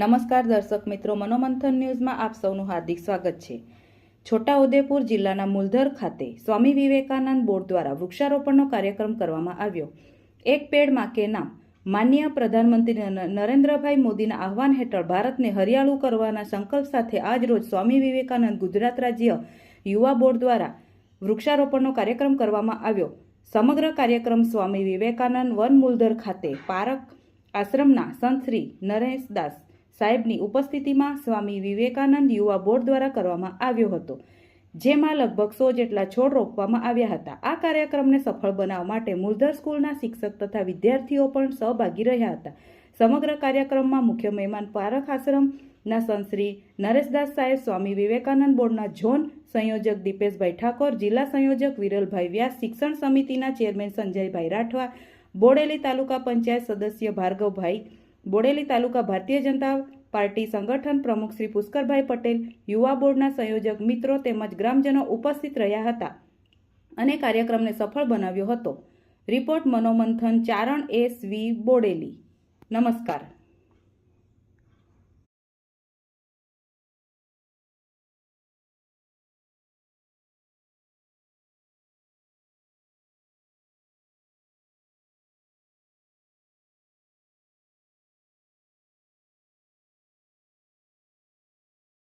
નમસ્કાર દર્શક મિત્રો, મનોમંથન ન્યૂઝમાં આપ સૌનું હાર્દિક સ્વાગત છે. છોટાઉદેપુર જિલ્લાના મુલધર ખાતે સ્વામી વિવેકાનંદ બોર્ડ દ્વારા વૃક્ષારોપણનો કાર્યક્રમ કરવામાં આવ્યો. એક પેડમાં કે નામ માનનીય પ્રધાનમંત્રી નરેન્દ્રભાઈ મોદીના આહવાન હેઠળ ભારતને હરિયાળું કરવાના સંકલ્પ સાથે આજરોજ સ્વામી વિવેકાનંદ ગુજરાત રાજ્ય યુવા બોર્ડ દ્વારા વૃક્ષારોપણનો કાર્યક્રમ કરવામાં આવ્યો. સમગ્ર કાર્યક્રમ સ્વામી વિવેકાનંદ વન મુલધર ખાતે પારક આશ્રમના સંત શ્રી નરેશદાસ સાહેબની ઉપસ્થિતિમાં સ્વામી વિવેકાનંદ યુવા બોર્ડ દ્વારા કરવામાં આવ્યો હતો, જેમાં લગભગ સો જેટલા છોડ રોપવામાં આવ્યા હતા. આ કાર્યક્રમને સફળ બનાવવા માટે મૂળધર સ્કૂલના શિક્ષક તથા વિદ્યાર્થીઓ પણ સહભાગી રહ્યા હતા. સમગ્ર કાર્યક્રમમાં મુખ્ય મહેમાન પારખ આશ્રમના સંત શ્રી નરેશદાસ સાહેબ, સ્વામી વિવેકાનંદ બોર્ડના ઝોન સંયોજક દીપેશભાઈ ઠાકોર, જિલ્લા સંયોજક વિરલભાઈ વ્યાસ, શિક્ષણ સમિતિના ચેરમેન સંજયભાઈ રાઠવા, બોડેલી તાલુકા પંચાયત સદસ્ય ભાર્ગવભાઈ બોડેલી તાલુકા ભારતીય જનતા પાર્ટી સંગઠન પ્રમુખ શ્રી પુષ્કરભાઈ પટેલ, યુવા બોર્ડના સંયોજક મિત્રો તેમજ ગ્રામજનો ઉપસ્થિત રહ્યા હતા અને કાર્યક્રમને સફળ બનાવ્યો હતો. Report Manomanthan Charan S V Bodeli. નમસ્કાર.